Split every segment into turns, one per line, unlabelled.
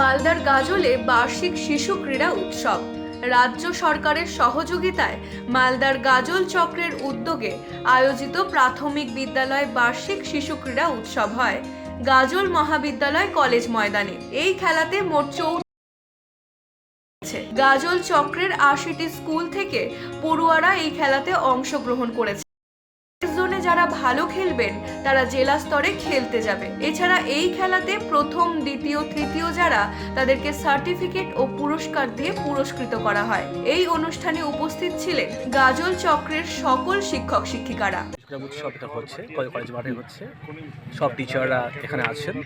মালদার গাজলে বার্ষিক শিশু ক্রীড়া উৎসব। রাজ্য সরকারের সহযোগিতায় মালদার গাজল চক্রের উদ্যোগে আয়োজিত প্রাথমিক বিদ্যালয় বার্ষিক শিশু ক্রীড়া উৎসব হয়। গাজল মহাবিদ্যালয় কলেজ ময়দানে এই খেলাতে মোট চৌ গাজল চক্রের আশিটি স্কুল থেকে পড়ুয়ারা এই খেলাতে অংশগ্রহণ করেছে। যারা ভালো খেলবেন, তারা জেলা স্তরে খেলতে যাবে। এছাড়া এই খেলাতে প্রথম, দ্বিতীয়, তৃতীয় যারা, তাদেরকে সার্টিফিকেট ও পুরস্কার দিয়ে পুরস্কৃত করা হয়। এই অনুষ্ঠানে উপস্থিত ছিলেন গাজল চক্রের সকল শিক্ষক শিক্ষিকারা।
ক্রীড়া উৎসব এটা হচ্ছে কলেজ মাঠে হচ্ছে। সব টিচাররা এখানে আছেন।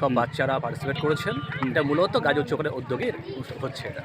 সব বাচ্চারা পার্টিসিপেট করেছেন। এটা মূলত গাজল চোখের উদ্যোগে হচ্ছে এটা।